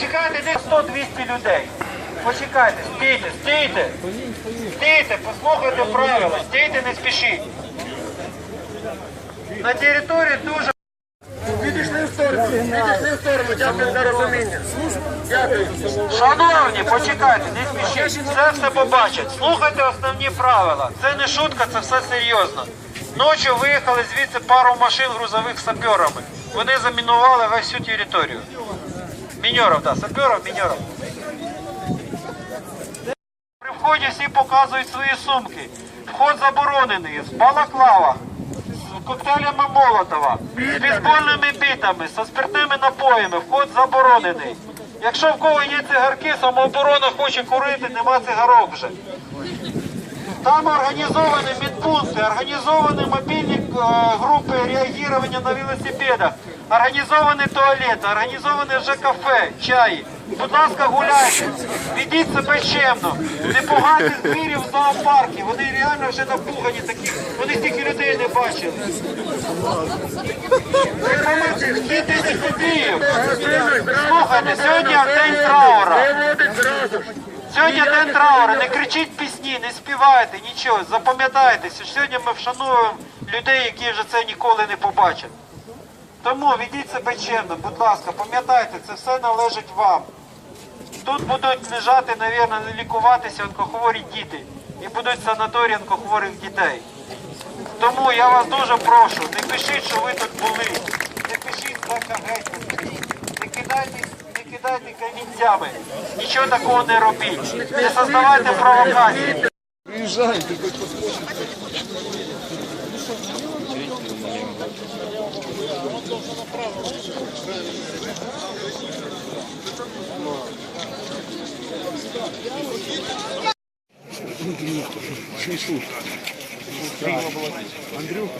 Чекайте, десь 100-200 людей. Почекайте, стійте, стійте. Стійте, послухайте правила, стійте, не спішіть. На території дуже Відійшли в сторону, відійшли в сторону, дякую за розуміння. Дякую. Шановні, почекайте, не спішіть. Все все побачать. Слухайте основні правила. Це не шутка, це все серйозно. Ночі виїхали звідси пару машин грузових з саперами. Вони замінували весь всю територію. Міньоров, так, саперов, міньоров. При вході всі показують свої сумки. Вход заборонений з балаклава, з коктейлями Молотова, з бейсбольними бітами, з спиртними напоями. Вход заборонений. Якщо в кого є цигарки, самооборона хоче курити, нема цигарок вже. Там організовані медпункти, організовані мобільні е, групи реагування на велосипедах, організовані туалети, організовані вже кафе, чаї. Будь ласка, гуляйте, ведіть себе чемно. Не пугайте звірів в зоопарки. Вони реально вже напугані, таких, вони стільки людей не бачили. Тисяч копійок. Слухайте, сьогодні день траура. Сьогодні день траура, не кричіть пісні, не співайте, нічого. Запам'ятайте, що сьогодні ми вшануємо людей, які вже це ніколи не побачать. Тому ведіть себе чемно, будь ласка, пам'ятайте, це все належить вам. Тут будуть лежати, мабуть, лікуватися онкохворі діти і будуть санаторії онкохворих дітей. Тому я вас дуже прошу, не пишіть, що ви тут були. Не пишіть так геть. Не кидайте, кидайте камінцями. Нічого такого не робіть. Не создавайте провокації. Три. Андрюха.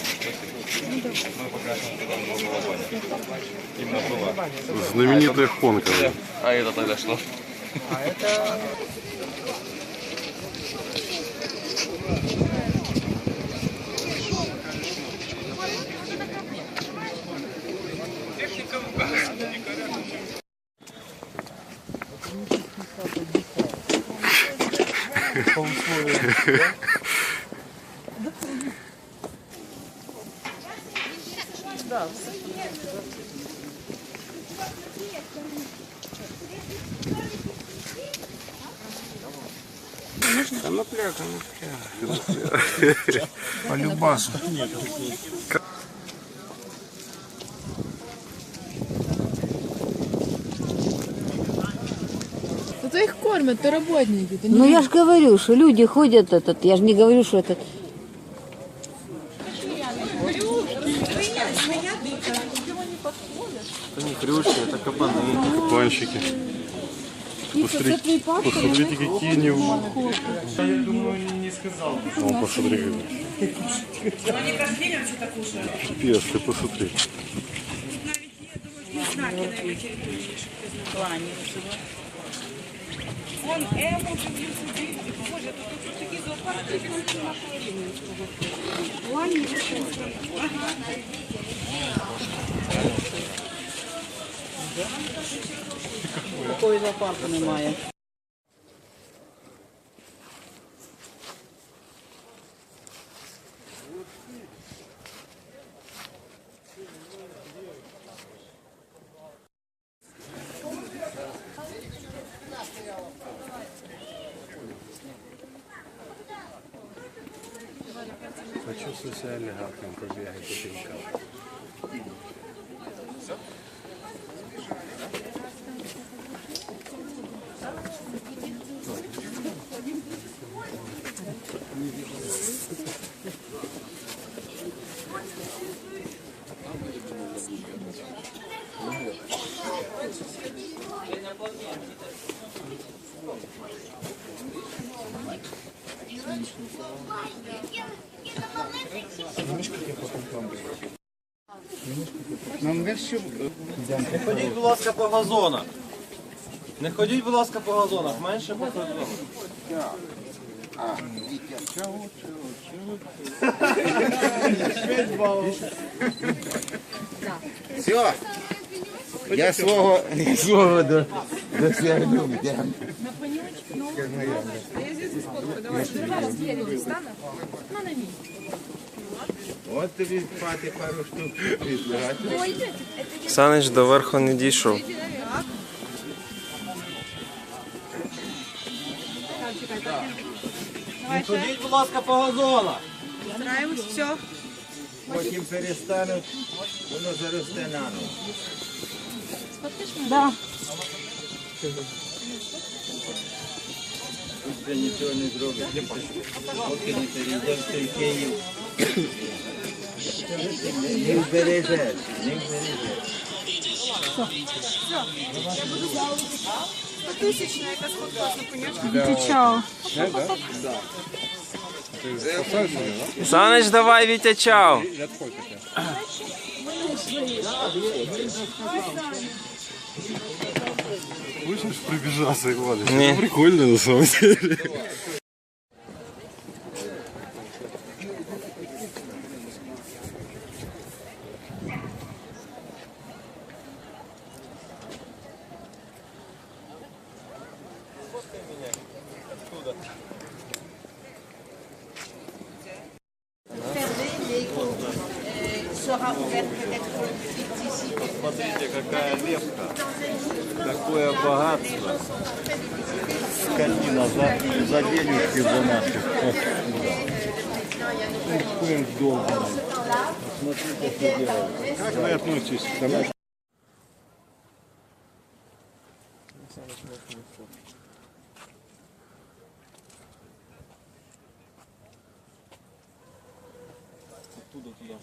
Знаменитая Хонкова. А это тогда что? А Ну то их кормят, то работники. то не Ну я же говорю, что люди ходят этот, я же не говорю, что этот. Это не хрюшки, это кабаны. Кабанщики. Посмотрите, посмотрите какие они. Я думаю, не сказал. Он посмотри, как. Они каждый день вообще так уже. Пес, ты посмотри. Вон Ему привів сюди. Боже, тут тут такі зоопарки, що на хвилину. Лані, Ага. Такої зоопарку немає. Почувствуй себя олигархом, пробегай по Не ходіть, будь ласка, по газонах. Не ходіть, будь ласка, по газонах, менше по газонах. Все. Я свого, я свого до, досягнув. Дякую. От тобі пати пару штук відбирати. Санич до верху не дійшов. Не ходіть, будь ласка, по газонах. Потім перестануть, воно заросте наново. Тут вже нічого не зробить. Поки не перейдеш той Київ. Не вбережеш, не вбережеш. Санич, давай, Вітя, чао. Слышишь, прибежался Иваныч. Не. Это прикольно на самом деле. сera ouvert peut-être Смотрите, какая лепка, какое богатство. Скотина за, за денежки за наши. Ух ты, долго. Смотрите. Как вы относитесь к тому. Оттуда туда.